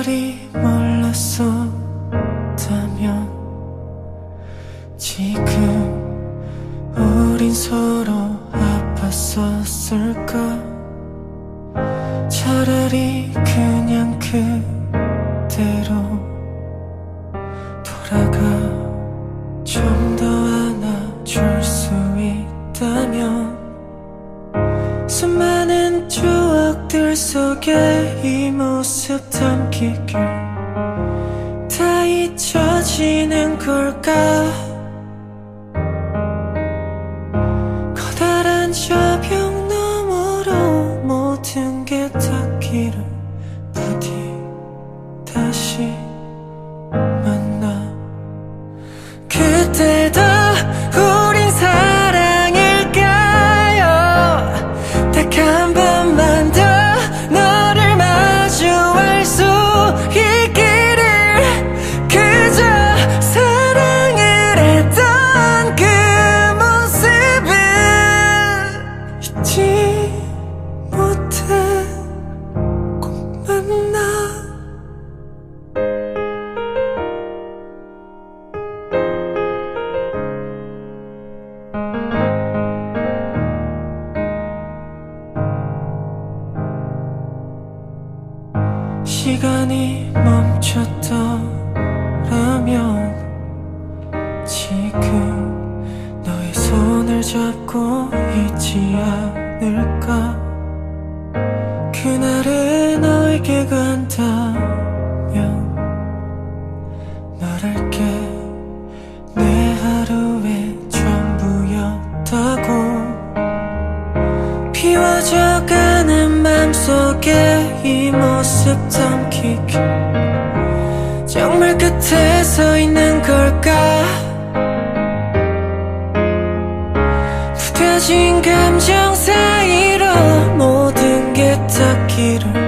차라리 몰랐었다면 지금 우린 서로 아팠었을까? 차라리 그냥 그대로 돌아가. 좀 더 안아줄 수 있다면 수많은 추억들 속에 이 모습 담기길 다 잊혀지는 걸까? 커다란 저벽 너머로 모든 게 닿기를 부디 다시 시간이 멈췄더라면 지금 너의 손을 잡고 있지 않을까? 그날의 너에게 간다면 말할게 내 하루의 전부였다고 그림 속에 이 모습 담기기 정말 끝에 서 있는 걸까? 부뎌진 감정 사이로 모든 게 닿기를